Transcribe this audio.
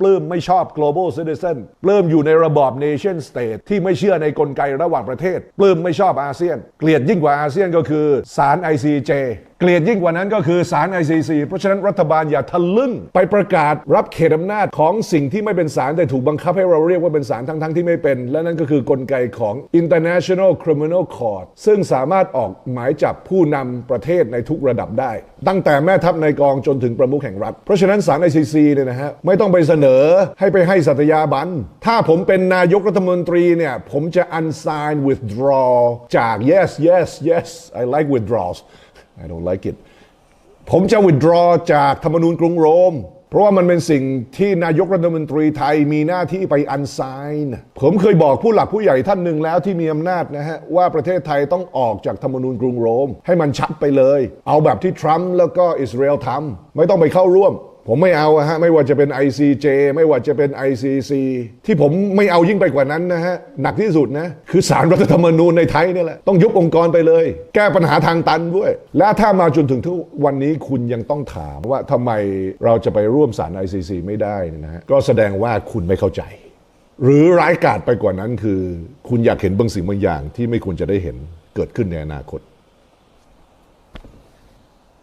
ปลื้มไม่ชอบ global citizen ปลื้มอยู่ในระบอบ nation state ที่ไม่เชื่อในกลไกระหว่างประเทศ ปลื้มไม่ชอบอาเซียน เกลียดยิ่งกว่าอาเซียนก็คือศาล ICJ เกลียดยิ่งกว่านั้นก็คือศาล ICC เพราะฉะนั้นรัฐบาลอย่าทะลึ่งไปประกาศรับเขตอำนาจของสิ่งที่ไม่เป็นศาลแต่ถูกบังคับให้เราเรียกว่าเป็นศาลทั้งๆที่ไม่เป็น และนั่นก็คือกลไกของ International Criminal Court ซึ่งสามารถออกหมายจับผู้นำประเทศในทุกระดับได้ ตั้งแต่แม่ทัพในกองจนถึงประมุขแห่งรัฐ เพราะฉะนั้นศาล ICC เนี่ยนะฮะไม่ต้องไปเสนอให้ไปให้สัตยาบันถ้าผมเป็นนายกรัฐมนตรีเนี่ยผมจะ unsign withdraw จาก yes yes yes I like withdrawals I don't like it ผมจะ withdraw จากธรรมนูญกรุงโรม เพราะว่ามันเป็นสิ่งที่นายกรัฐมนตรีไทยมีหน้าที่ไปอันไซน์ผมเคยบอกผู้หลักผู้ใหญ่ท่านหนึ่งแล้วที่มีอำนาจนะฮะ ว่าประเทศไทยต้องออกจากธรรมนูญกรุงโรม ให้มันชัดไปเลย เอาแบบที่ทรัมป์แล้วก็อิสราเอลทำไม่ต้องไปเข้าร่วม ผมไม่เอาฮะไม่ว่าจะเป็น ICJ ไม่ว่าจะเป็น ICC ที่ผมไม่เอายิ่งไปกว่านั้นนะฮะหนักที่สุดนะคือสารรัฐธรรมนูญในไทยนี่แหละต้องยุบองค์กรไปเลย แก้ปัญหาทางตันด้วย และถ้ามาจนถึงทุกวันนี้คุณยังต้องถามว่าทำไมเราจะไปร่วมสาร ICC ไม่ได้เนยนะฮะก็แสดงว่าคุณไม่เข้าใจ หรือร้ายกาจไปกว่านั้นคือ คุณอยากเห็นบางสิ่งบางอย่างที่ไม่ควรจะได้เห็นเกิดขึ้นในอนาคต